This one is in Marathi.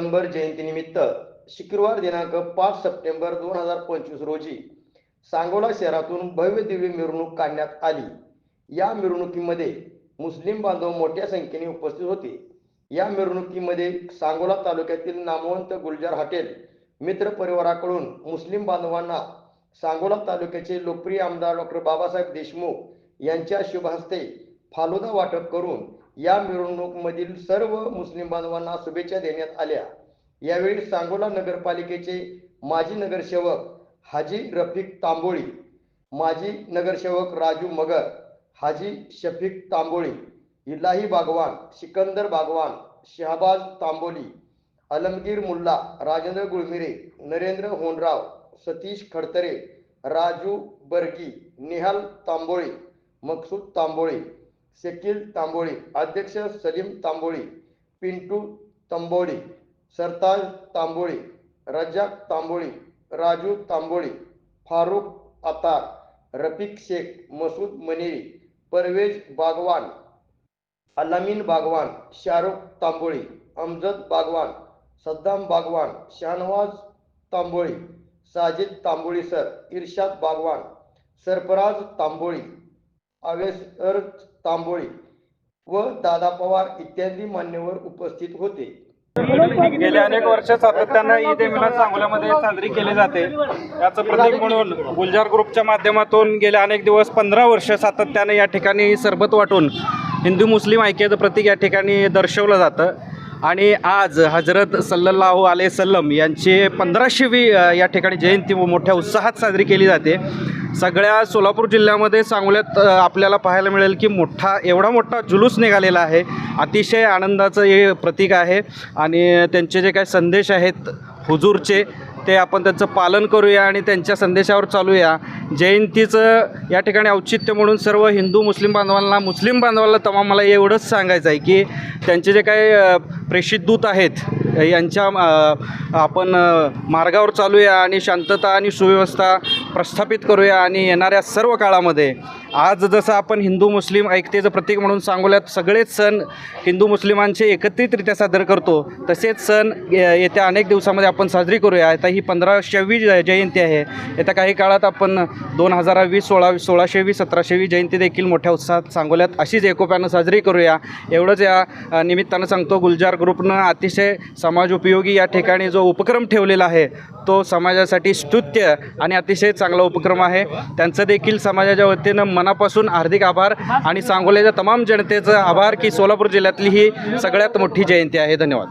दिगंबर जयंतीनिमित्त शुक्रवार दिनांक पाच सप्टेंबर दोन हजार पंचवीस रोजी सांगोला शहरातून भव्य दिव्य मिरवणूक काढण्यात आली. या मिरवणुकीमध्ये मुस्लिम बांधव मोठ्या संख्येने उपस्थित होते. या मिरवणुकीमध्ये सांगोला तालुक्यातील नामवंत गुलजार हॉटेल मित्र परिवाराकडून मुस्लिम बांधवांना सांगोला तालुक्याचे लोकप्रिय आमदार डॉक्टर बाबासाहेब देशमुख यांच्या शुभहस्ते फालुदा वाटप करून या मिरवणुकीमधील सर्व मुस्लिम बांधवांना शुभेच्छा देण्यात आल्या. यावेळी सांगोला नगरपालिकेचे माजी नगरसेवक हाजी रफिक तांबोळी माजी नगरसेवक राजू मगर हाजी शफीक तांबोळी इलाही बागवान सिकंदर बागवान शहाबाज तांबोली अलमगीर मुल्ला राजेंद्र गुळमिरे नरेंद्र होनराव सतीश खडतरे राजू बर्गी निहाल तांबोळी मकसूद तांबोळी शकील तांबोळी अध्यक्ष सलीम तांबोळी पिंटू तांबोळी सरताज तांबोळी रजाक तांबोळी राजू तांबोळी फारुख अतार रफिक शेख मसूद मनेरी परवेज बागवान अलामीन बागवान शाहरुख तांबोळी अमजद बागवान सद्दाम बागवान शाहनवाज तांबोळी साजिद तांबोळी सर इर्शाद बागवान सरफराज तांबोळी आवेसर तांबोळी व दादा पवार इत्यादी मान्यवर उपस्थित होते. गेल्या अनेक वर्ष सातत्यानं ईद ए मिलाद सांगोल्यामध्ये साजरी केली जाते. याचं प्रतीक म्हणून गुलजार ग्रुपच्या माध्यमातून गेले अनेक दिवस पंधरा वर्ष सातत्यानं या ठिकाणी सरबत वाटून हिंदू मुस्लिम ऐक्याचं प्रतीक या ठिकाणी दर्शवलं जातं. आणि आज हजरत सल्लल्लाहू आले सल्लम यांची पंधराशेवी या ठिकाणी जयंती मोठ्या उत्साहात साजरी केली जाते. सगळ्या सोलापूर जिल्ह्यामध्ये सांगोल्यात आपल्याला पाहायला मिळेल की मोठा एवढा मोठा जुलूस निघालेला आहे. अतिशय आनंदाचं हे प्रतीक आहे. आणि त्यांचे जे काही संदेश आहेत हुजूरचे ते आपण त्यांचं पालन करूया आणि त्यांच्या संदेशावर चालूया. जयंतीचं या ठिकाणी औचित्य म्हणून सर्व हिंदू मुस्लिम बांधवांना मुस्लिम बांधवांना तमाम मला एवढंच सांगायचं आहे की त्यांचे जे काही प्रेषित दूत आहेत यांच्या आपण मार्गावर चालूया आणि शांतता आणि सुव्यवस्था प्रस्थापित करूया आणि येणाऱ्या सर्व काळामध्ये आज जसं आपण हिंदू मुस्लिम ऐकतेचं प्रतीक म्हणून सांगोल्यात सगळेच सण हिंदू मुस्लिमांचे एकत्रितरित्या सादर करतो. तसेच सण ये- येत्या अनेक दिवसामध्ये आपण साजरी करूया. आता ही पंधराशेवी ज- जयंती आहे. येत्या काही काळात आपण दोन हजार वीस सोळा सोळाशेवी सतराशेवी जयंती देखील मोठ्या उत्साहात सांगोल्यात अशीच एकोप्यानं साजरी करूया. एवढंच या निमित्तानं सांगतो गुलजार ग्रुपनं अतिशय समाज उपयोगी या ठिकाणी जो उपक्रम ठेवलेला आहे तो समाजासाठी स्तुत्य आणि अतिशय चांगला उपक्रम आहे. त्यांचं देखील समाजाच्या वतीनं मनापासून हार्दिक आभार आणि सांगोल्याच्या तमाम जनतेचं आभार की सोलापूर जिल्ह्यातली ही सगळ्यात मोठी जयंती आहे. धन्यवाद.